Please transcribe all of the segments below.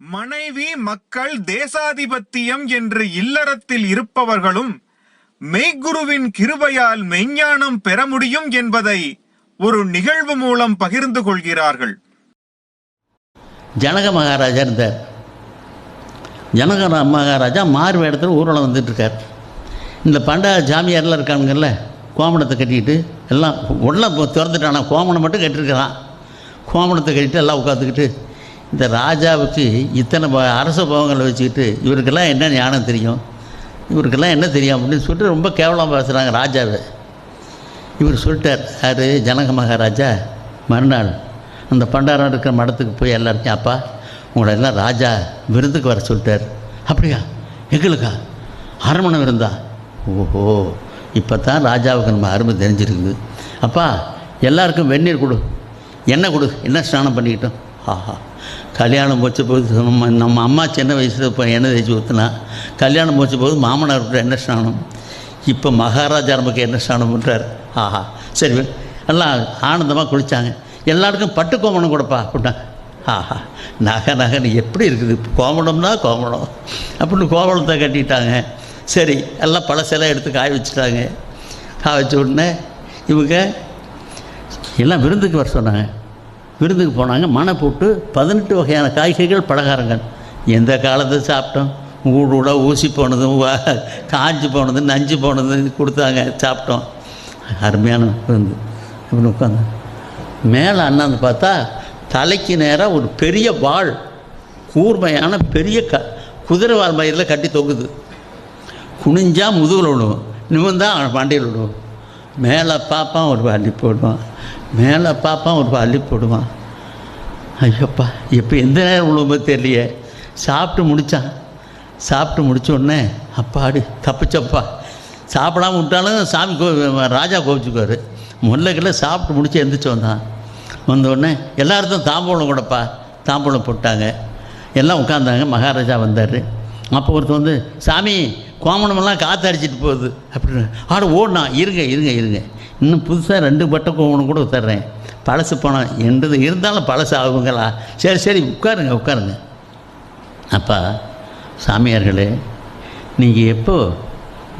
மனைவி மக்கள் தேசாதிபத்தியம் என்று இல்லறத்தில் இருப்பவர்களும் மெய்குருவின் கிருபையால் மெஞ்ஞானம் பெற முடியும் என்பதை ஒரு நிகழ்வு மூலம் பகிர்ந்து கொள்கிறார்கள். ஜனக மகாராஜா இருந்தார். ஜனக மகாராஜா மாறு வேடத்தில் ஊர்வலம் வந்துட்டு இருக்கார் இந்த பண்டா ஜாமியார்லாம் இருக்கானுங்கல்ல கோமணத்தை கட்டிக்கிட்டு எல்லாம் உள்ள திறந்துட்டானா கோமணம் மட்டும் கட்டிருக்கிறான். கோமணத்தை கட்டிட்டு எல்லாம் உட்காந்துக்கிட்டு இந்த ராஜாவுக்கு இத்தனை ப- அரச போகங்களை வச்சுக்கிட்டு இவருக்கெல்லாம் என்ன ஞானம் தெரியும்? இவருக்கெல்லாம் என்ன தெரியும் அப்படின்னு சொல்லிட்டு ரொம்ப கேவலம் பேசுகிறாங்க ராஜாவை. இவர் சொல்லிட்டார் யார்? ஜனக மகாராஜா மறுநாள் அந்த பண்டாரம் இருக்கிற மடத்துக்கு போய் எல்லாருக்கும் அப்பா உங்களை எல்லாம் ராஜா விருந்துக்கு வர சொல்லிட்டார். அப்படியா? எங்களுக்கா? அரண்மனை விருந்தா? ஓஹோ இப்போ தான் ராஜாவுக்கு நம்ம அருமை தெரிஞ்சிருக்குது. அப்பா எல்லாருக்கும் வெந்நீர் கொடு. எண்ணெய் கொடு. என்ன ஸ்நானம் பண்ணிக்கிட்டோம்? ஆஹா கல்யாணம் போச்ச போது நம்ம நம்ம அம்மா சின்ன வயசில் இப்போ எண்ணெய் தேய்ச்சி ஊற்றினா கல்யாணம் போச்ச போது மாமனார் என்ன ஸ்நானம்? இப்போ மகாராஜா நமக்கு என்ன ஸ்நானம் பண்ணுறார் ஆஹா சரி எல்லாம் ஆனந்தமாக குளித்தாங்க எல்லாருக்கும் பட்டு கோமணம் கொடுப்பா அப்படின்னா ஆஹா நகை நகைன்னு எப்படி இருக்குது? கோமணம்னா கோமணம். அப்படின்னு கோமணத்தை கட்டிட்டாங்க. சரி எல்லாம் பழசெல்லாம் எடுத்து காய வச்சுட்டாங்க. காய வச்ச உடனே இவங்க எல்லாம் விருந்துக்கு வர சொன்னாங்க. விருந்துக்கு போனாங்க. மனை போட்டு பதினெட்டு வகையான காய்கறிகள் பலகாரங்கள். எந்த காலத்தை சாப்பிட்டோம்? ஊடு ஊட ஊசி போனதும் வா- காஞ்சு போனது நஞ்சு போனது கொடுத்தாங்க சாப்பிட்டோம். அருமையான விருந்து. இப்படி உட்காந்து மேலே அண்ணாந்து பார்த்தா தலைக்கு நேராக ஒரு பெரிய வாள் கூர்மையான பெரிய க குதிரை வால் மயிரில் கட்டி தொங்குது. குனிஞ்சால் முதுகில் விடுவோம் நிமிர்ந்தா அவன் விடுவோம் மேலே பார்ப்பான் ஒரு வண்டி போடுவான். மேலே பார்ப்பான் ஒரு அள்ளி போடுவான் ஐயோப்பா இப்போ எந்த நேரம் உழுவுமோ தெரியலையே. சாப்பிட்டு முடித்தான் சாப்பிட்டு முடிச்ச உடனே அப்பாடி தப்பிச்சப்பா. சாப்பிடாம விட்டாலும் சாமி கோ ராஜா கோபிச்சுக்குவார். முல்லைக்கில் சாப்பிட்டு முடிச்சு எந்திரிச்சு வந்தான் வந்தோடனே எல்லாருக்கும் தாம்பூலம் கூடப்பா. தாம்பூலம் போட்டாங்க. எல்லாம் உட்காந்தாங்க மகாராஜா வந்தார். அப்போ ஒருத்தர் வந்து சாமி கோமணமெல்லாம் காற்று அடிச்சிட்டு போகுது. அப்படின்னு ஆடு ஓடினா இருங்க இருங்க இருங்க. இன்னும் புதுசாக ரெண்டு பட்டை கோமணம் கூட தர்றேன் பழசு பணம் என்றது இருந்தாலும் பழசு ஆகுங்களா? சரி சரி உட்காருங்க உட்காருங்க. அப்பா சாமியார்களே நீங்கள் எப்போ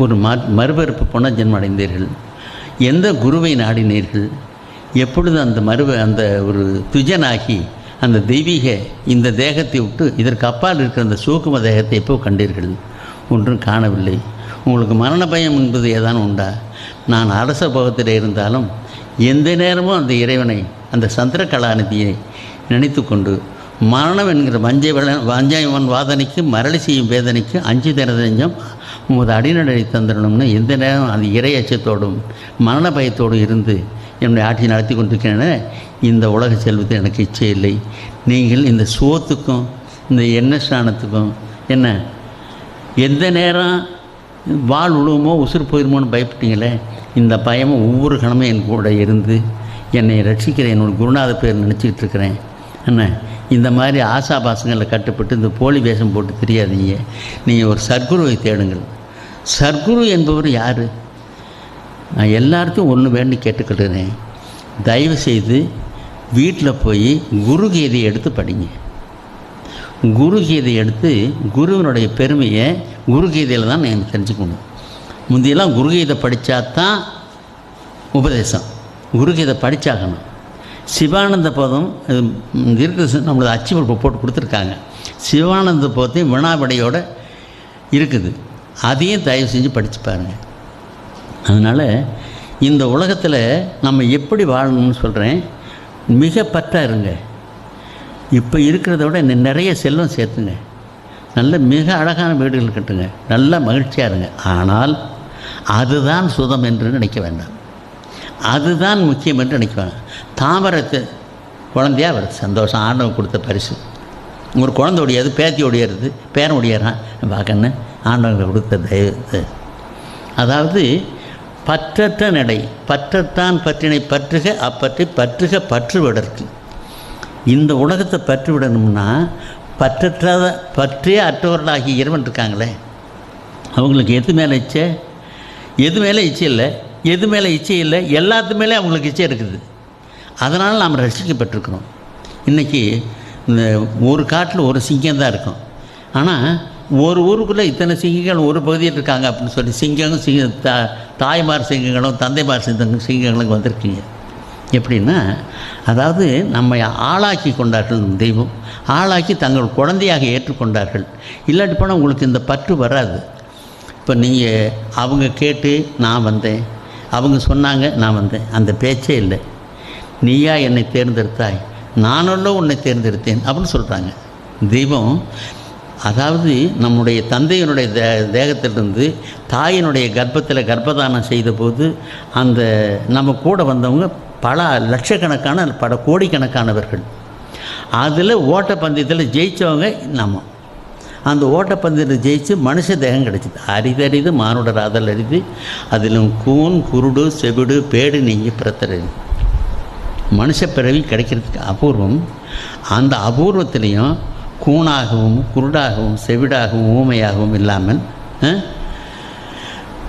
ஒரு ம மறுபிறப்பு புனர்ஜென்மம் அடைந்தீர்கள் எந்த குருவை நாடினீர்கள்? எப்பொழுது அந்த மறுவ அந்த ஒரு துஜனாகி அந்த தெய்வீக இந்த தேகத்தை விட்டு இதற்கு அப்பால் இருக்கிற அந்த சூக்கும தேகத்தை எப்போ கண்டீர்கள்? ஒன்றும் காணவில்லை. உங்களுக்கு மரண பயம் என்பது ஏதான் உண்டா? நான் அரச போகத்தில் இருந்தாலும் எந்த நேரமும் அந்த இறைவனை அந்த சந்திர கலாநிதியை நினைத்து கொண்டு மரணம் என்கிற வஞ்சை வள வஞ்சாயவன் வாதனைக்கு மரளி செய்யும் வேதனைக்கு அஞ்சு தினதஞ்சம் உமது அடிநடை தந்திரணும்னு எந்த நேரம் அந்த இறை அச்சத்தோடும் மரண பயத்தோடும் இருந்து என்னுடைய ஆட்சி நடத்தி கொண்டிருக்கிறேன இந்த உலக செல்வத்தில் எனக்கு இச்சை இல்லை. நீங்கள் இந்த சோத்துக்கும் இந்த எண்ணெய் ஸ்நானத்துக்கும் என்ன? எந்த நேரம் வாள் உழுவுமோ உசுறு போயிருமோன்னு பயப்பட்டீங்களே? இந்த பயமும் ஒவ்வொரு கணமும் என் கூட இருந்து என்னை ரட்சிக்கிற என்னோட குருநாத பேர் நினச்சிக்கிட்டு இருக்கிறேன். என்ன இந்த மாதிரி ஆசாபாசங்களில் கட்டுப்பட்டு இந்த போலி வேஷம் போட்டு தெரியாதீங்க. நீங்கள் ஒரு சர்க்குருவை தேடுங்கள். சர்க்குரு என்பவர் யார்? நான் எல்லாருக்கும் ஒன்று வேண்டி கேட்டுக்கிட்டுறேன் தயவு செய்து வீட்டில் போய் குரு கீதையை எடுத்து படிங்க. குருகீதை எடுத்து குருவினுடைய பெருமையை குருகீதையில் தான் நான் தெரிஞ்சுக்கணும். முந்தியெல்லாம் குருகீதை படித்தா தான் உபதேசம். குருகீதை படித்தாகணும் சிவானந்த போதம் இருக்கிற நம்மளது அச்சு போட்டு கொடுத்துருக்காங்க. சிவானந்த போதையும் வினாவிடையோட இருக்குது. அதையும் தயவு செஞ்சு படித்து பாருங்கள் அதனால் இந்த உலகத்தில் நம்ம எப்படி வாழணும்னு சொல்கிறேன் மிக பற்றா இருங்க இப்போ இருக்கிறத விட இன்னும் நிறைய செல்வம் சேர்த்துங்க. நல்ல மிக அழகான வீடுகள் கட்டுங்க. நல்ல மகிழ்ச்சியாக இருங்க. ஆனால் அதுதான் சுதம் என்று நினைக்க வேண்டாம். அதுதான் முக்கியம் என்று நினைக்க வேண்டாம். தாமரத்து குழந்தையா வருது சந்தோஷம். ஆண்டவன் கொடுத்த பரிசு. ஒரு குழந்தை ஒடியாது பேத்தி ஒடியறது பேரன் ஒடியறான். பார்க்கன்னு ஆண்டவன் கொடுத்த தயவு. அதாவது பற்றற்ற நடை பற்றத்தான் பற்றினை பற்றுக அப்பற்றி பற்றுக பற்றுவிடற்கு. இந்த உலகத்தை பற்றி விடணும்னா பற்றற்றாத பற்றே அற்றவர்களாகி இறைவன் இருக்காங்களே. அவங்களுக்கு எது மேலே இச்சை? எது மேலே இச்சை இல்லை? எது மேலே இச்சை இல்லை? எல்லாத்து மேலே அவங்களுக்கு இச்சை இருக்குது. அதனால் நாம் ரசிக்கப்பட்டிருக்கிறோம். இன்றைக்கி இந்த ஒரு காட்டில் ஒரு சிங்கம் தான் இருக்கும். ஆனால் ஒரு ஊருக்குள்ளே இத்தனை சிங்கங்கள் ஒரு பகுதியில் இருக்காங்க அப்படின்னு சொல்லி சிங்கங்களும் சிங்க தா தாய்மார் சிங்கங்களும் தந்தைமார் சிங்க சிங்கங்களும் வந்திருக்கீங்க. எப்படின்னா அதாவது நம்மை ஆளாக்கி கொண்டார்கள் தெய்வம். ஆளாக்கி தங்கள் குழந்தையாக ஏற்றுக்கொண்டார்கள். இல்லாட்டி போனால் உங்களுக்கு இந்த பற்று வராது. இப்போ நீங்கள் அவங்க கேட்டு நான் வந்தேன். அவங்க சொன்னாங்க நான் வந்தேன். அந்த பேச்சே இல்லை. நீயா என்னை தேர்ந்தெடுத்தாய்? நானல்லோ உன்னை தேர்ந்தெடுத்தேன். அப்படின்னு சொல்கிறாங்க தெய்வம் அதாவது நம்முடைய தந்தையினுடைய தே தேகத்திலிருந்து தாயினுடைய கர்ப்பத்தில் கர்ப்பதானம் செய்தபோது அந்த நம்ம கூட வந்தவங்க பல லட்சக்கணக்கான பல கோடிக்கணக்கானவர்கள். அதில் ஓட்டப்பந்தயத்தில் ஜெயித்தவங்க நம்ம. அந்த ஓட்டப்பந்தயத்தில் ஜெயித்து மனுஷ தேகம் கிடைச்சிது. அரிதறிது மானுடர் ஆதல் அரிது. அதிலும் கூன் குருடு செவிடு பேடு நீங்கி பிறத்தறிது மனுஷ பிறவி கிடைக்கிறதுக்கு அபூர்வம். அந்த அபூர்வத்திலையும் கூணாகவும் குருடாகவும் செவிடாகவும் ஊமையாகவும் இல்லாமல்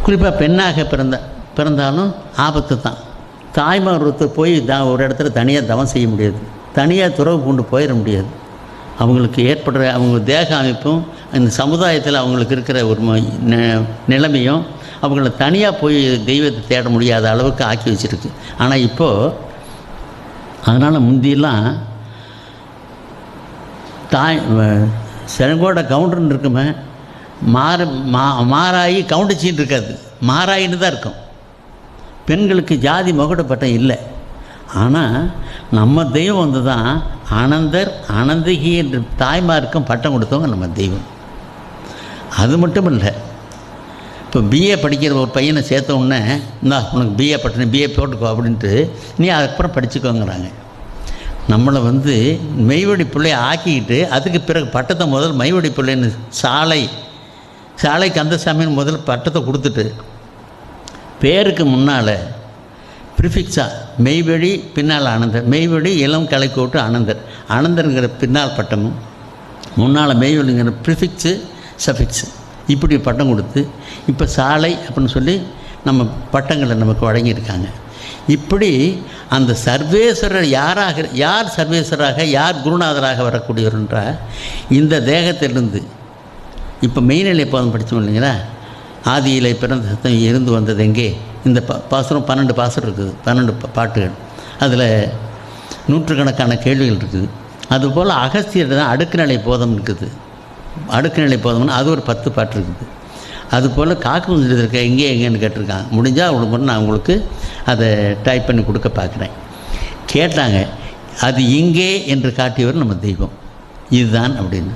குறிப்பாக பெண்ணாக பிறந்த பிறந்தாலும் ஆபத்து தான் தாய்மாரத்தை போய் த ஒரு இடத்துல தனியாக தவம் செய்ய முடியாது. தனியாக துறவு கொண்டு போயிட முடியாது. அவங்களுக்கு ஏற்படுற அவங்க தேக அமைப்பும் இந்த சமுதாயத்தில் அவங்களுக்கு இருக்கிற ஒரு நிலைமையும் அவங்கள தனியாக போய் தெய்வத்தை தேட முடியாத அளவுக்கு ஆக்கி வச்சுருக்கு. ஆனால் இப்போது அதனால் முந்தியெல்லாம் தாய் செங்கோட கவுண்டர்னு இருக்குமே மாற மா மாறாயி கவுண்டச்சின்னு இருக்காது. மாறாயின்னு தான் இருக்கும். பெண்களுக்கு ஜாதி முகட பட்டம் இல்லை. ஆனால் நம்ம தெய்வம் வந்து தான் அனந்தர் அனந்தகி என்று தாய்மாருக்கும் பட்டம் கொடுத்தவங்க நம்ம தெய்வம். அது மட்டும் இல்லை இப்போ பிஏ படிக்கிற ஒரு பையனை சேர்த்த உடனே இந்தா உனக்கு பிஏ பட்டணம் பிஏ போட்டுக்கோ அப்படின்ட்டு நீ அதுக்கப்புறம் படிச்சுக்கோங்கிறாங்க. நம்மளை வந்து மெய்வடி பிள்ளைய ஆக்கிக்கிட்டு அதுக்கு பிறகு பட்டத்தை முதல் மெய்வடி பிள்ளைன்னு சாலை சாலை கந்தசாமின்னு முதல் பட்டத்தை கொடுத்துட்டு பேருக்கு முன்னால் ப்ரிஃபிக்ஸாக மெய்வழி பின்னால் ஆனந்தர். மெய்வழி இளம் கலைக்கோட்டு ஆனந்தர். ஆனந்தருங்கிற பின்னால் பட்டமும் முன்னால் மெய்வெளிங்கிற ப்ரிஃபிக்ஸு சஃபிக்ஸு இப்படி பட்டம் கொடுத்து இப்போ சாலை அப்படின்னு சொல்லி நம்ம பட்டங்களை நமக்கு வழங்கியிருக்காங்க. இப்படி அந்த சர்வேஸ்வரர் யாராக யார் சர்வேஸ்வராக யார் குருநாதராக வரக்கூடியவர் என்றால் இந்த தேகத்திலிருந்து இப்போ மெய்நிலை பாதம் படித்தோம் இல்லைங்களா? ஆதியிலே பிறந்த சத்தம் இருந்து வந்தது எங்கே? இந்த ப பாசுரம் பன்னெண்டு பாசுரம் இருக்குது பன்னெண்டு பாட்டுகள். அதில் நூற்றுக்கணக்கான கேள்விகள் இருக்குது. அதுபோல் அகஸ்தியர் தான் அடுக்குநிலை போதம் இருக்குது. அடுக்குநிலை போதம்னு அது ஒரு பத்து பாட்டு இருக்குது. அதுபோல் காக்கும் இருக்க எங்கே எங்கேன்னு கேட்டிருக்காங்க. முடிஞ்சால் அவங்களுக்கு நான் உங்களுக்கு அதை டைப் பண்ணி கொடுக்க பார்க்குறேன். கேட்டாங்க அது இங்கே என்று காட்டியவர் நம்ம தெய்வம். இதுதான் அப்படின்னு.